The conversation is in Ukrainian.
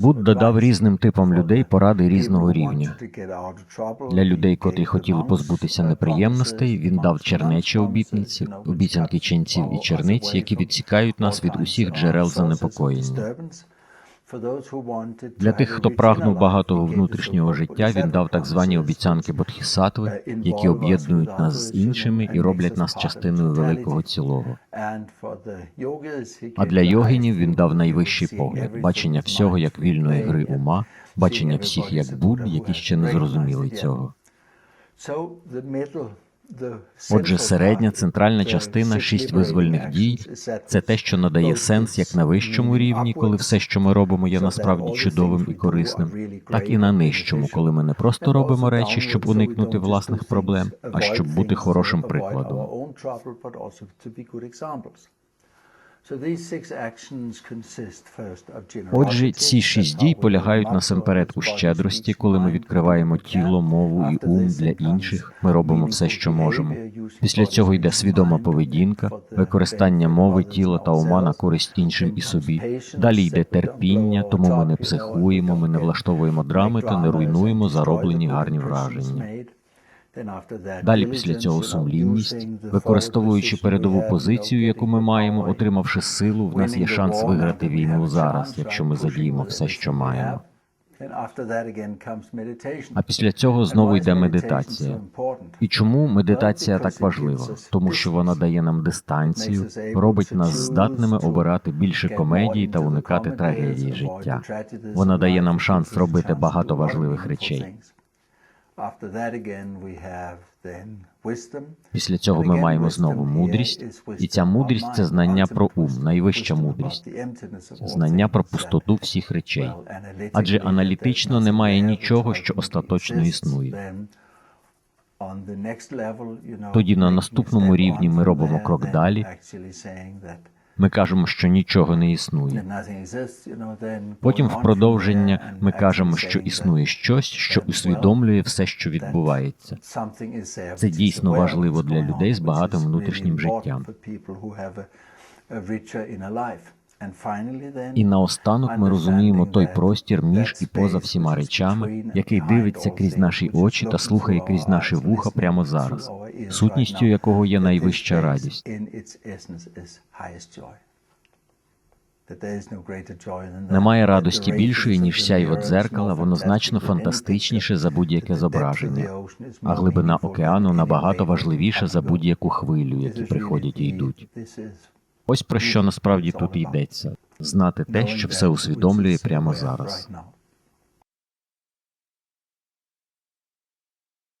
Будда дав різним типам людей поради різного рівня. Для людей, котрі хотіли позбутися неприємностей, він дав чернечі обітниці, обіцянки ченців і черниць, які відсікають нас від усіх джерел занепокоєння. Для тих, хто прагнув багатого внутрішнього життя, він дав так звані обіцянки бодхісаттви, які об'єднують нас з іншими і роблять нас частиною великого цілого. А для йогінів він дав найвищий погляд, бачення всього як вільної гри ума, бачення всіх як будь, які ще не зрозуміли цього. Отже, середня центральна частина шість визвольних дій це те, що надає сенс як на вищому рівні, коли все, що ми робимо, є насправді чудовим і корисним, так і на нижчому, коли ми не просто робимо речі, щоб уникнути власних проблем, а щоб бути хорошим прикладом. Отже, ці шість дій полягають насамперед у щедрості, коли ми відкриваємо тіло, мову і ум для інших. Ми робимо все, що можемо. Після цього йде свідома поведінка, використання мови, тіла та ума на користь іншим і собі. Далі йде терпіння, тому ми не психуємо, ми не влаштовуємо драми та не руйнуємо зароблені гарні враження. Далі після цього сумлінність, використовуючи передову позицію, яку ми маємо, отримавши силу, в нас є шанс виграти війну зараз, якщо ми задіємо все, що маємо. А після цього знову йде медитація. І чому медитація так важлива? Тому що вона дає нам дистанцію, робить нас здатними обирати більше комедії та уникати трагедії життя. Вона дає нам шанс робити багато важливих речей. Після цього ми маємо знову мудрість, і ця мудрість це знання про ум, найвища мудрість, знання про пустоту всіх речей. Адже аналітично немає нічого, що остаточно існує. Тоді на наступному рівні ми робимо крок далі. Ми кажемо, що нічого не існує. Потім в продовження ми кажемо, що існує щось, що усвідомлює все, що відбувається. Це дійсно важливо для людей з багатим внутрішнім життям. І наостанок ми розуміємо той простір між і поза всіма речами, який дивиться крізь наші очі та слухає крізь наші вуха прямо зараз, сутністю якого є найвища радість. Немає радості більшої, ніж сяйво дзеркала, воно значно фантастичніше за будь-яке зображення, а глибина океану набагато важливіша за будь-яку хвилю, які приходять і йдуть. Ось про що насправді тут йдеться знати те, що все усвідомлює прямо зараз.